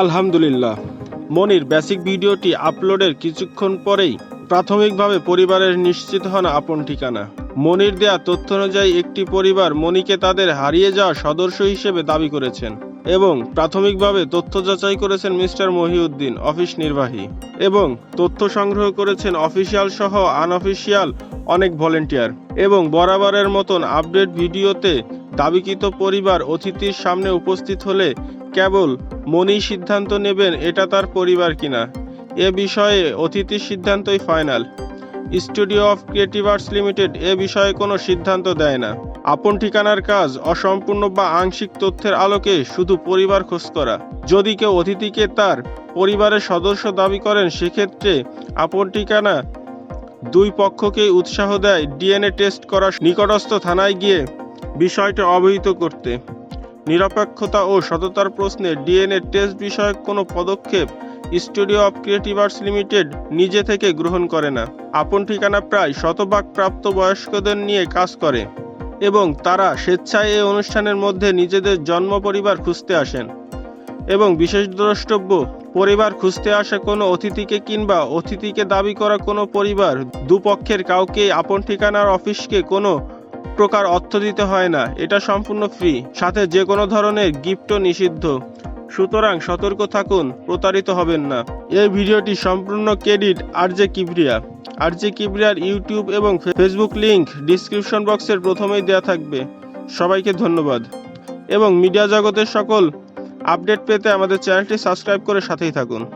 আলহামদুলিল্লাহ। মনির বেসিক ভিডিওটি আপলোডের কিছুক্ষণ পরেই প্রাথমিকভাবে পরিবারের নিশ্চিত হন আপন ঠিকানা। মনির দেয়া তথ্য অনুযায়ী একটি পরিবার মনিকে তাদের হারিয়ে যাওয়া সদস্য হিসেবে দাবি করেছেন এবং প্রাথমিকভাবে তথ্য যাচাই করেছেন মিস্টার মহিউদ্দিন, অফিস নির্বাহী, এবং তথ্য সংগ্রহ করেছেন অফিসিয়াল সহ আনঅফিসিয়াল অনেক ভলেন্টিয়ার এবং বরাবরের মতন আপডেট ভিডিওতে দাবিকৃত পরিবার অতিথির সামনে উপস্থিত হলে কেবল মনি সিদ্ধান্ত নেবেন এটা তার পরিবার কিনা। এ বিষয়ে অতিথির সিদ্ধান্তই final. Studio of creative arts limited এ বিষয়ে কোনো সিদ্ধান্ত দেয় না। আপন ঠিকানার কাজ, অসম্পূর্ণ বা আংশিক তথ্যের আলোকে শুধু পরিবার খোঁজ করা। যদি কেউ অতিথিকে তার পরিবারের সদস্য দাবি করেন, সেক্ষেত্রে আপন ঠিকানা দুই পক্ষকেই উৎসাহ দেয় ডিএনএ টেস্ট করা নিকটস্থ থানায় গিয়ে বিষয়টি অবহিত করতে। নিরপেক্ষতা ও সততার প্রশ্নে ডিএনএ টেস্ট বিষয়ক কোনো পদক্ষেপ studio of creative arts limited নিজে থেকে গ্রহণ করে না। আপন ঠিকানা প্রায় শতভাগ প্রাপ্ত বয়স্কদের নিয়ে কাজ করে এবং তারা স্বেচ্ছায় এই অনুষ্ঠানের মধ্যে নিজেদের জন্ম পরিবার খুঁজতে আসেন এবং বিশেষ দ্রষ্টব্য, পরিবার খুঁজতে আসা কোনো অতিথিকে কিংবা অতিথিকে দাবি করা কোনো পরিবার দুপক্ষের কাউকে আপন ঠিকানার অফিসকে কোনো প্রকার অর্থ দিতে হয় না। এটা সম্পূর্ণ ফ্রি সাথে যে কোনো ধরনের গিফটও নিষিদ্ধ। সুতরাং সতর্ক থাকুন, প্রতারিত হবেন না। এই ভিডিওটি সম্পূর্ণ ক্রেডিট আরজে কিবরিয়া আরজে কিবরিয়ার ইউটিউব এবং ফেসবুক লিংক ডিসক্রিপশন বক্সের প্রথমেই দেওয়া থাকবে। সবাইকে ধন্যবাদ। এবং মিডিয়া জগতের সকল আপডেট পেতে আমাদের চ্যানেলটি সাবস্ক্রাইব করে সাথেই থাকুন।